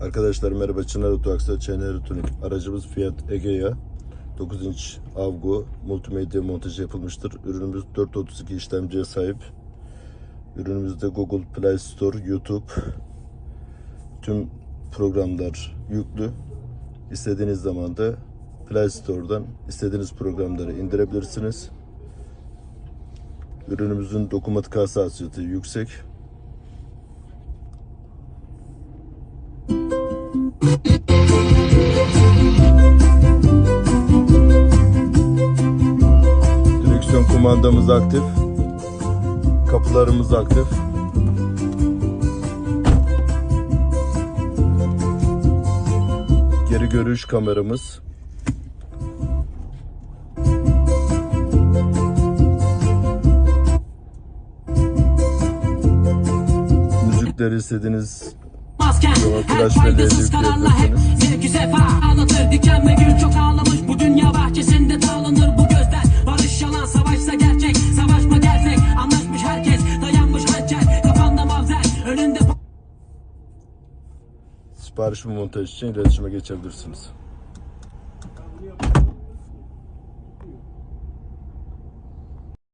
Arkadaşlar merhaba Çınar Otoaksa Çener Tuning. Aracımız Fiat Egea 9 inç Avgo multimedya montajı yapılmıştır. Ürünümüz 432 işlemciye sahip. Ürünümüzde Google Play Store, YouTube tüm programlar yüklü. İstediğiniz zaman da Play Store'dan istediğiniz programları indirebilirsiniz. Ürünümüzün dokunmatik hassasiyeti yüksek. Direksiyon kumandamız aktif. Kapılarımız aktif. Geri görüş kameramız. Müzikleri istediğiniz Masken Yo, her faydasız kararla hep zevki sefa Ağlatır diken ve gül çok ağlamış. Bu dünya bahçesinde dağlanır. Bu gözler Barış yalan savaşsa gerçek. Savaşma gerçek. Anlaşmış herkes Dayanmış hançer kafanda mavzer Önünde sipariş ve montaj için iletişime geçebilirsiniz.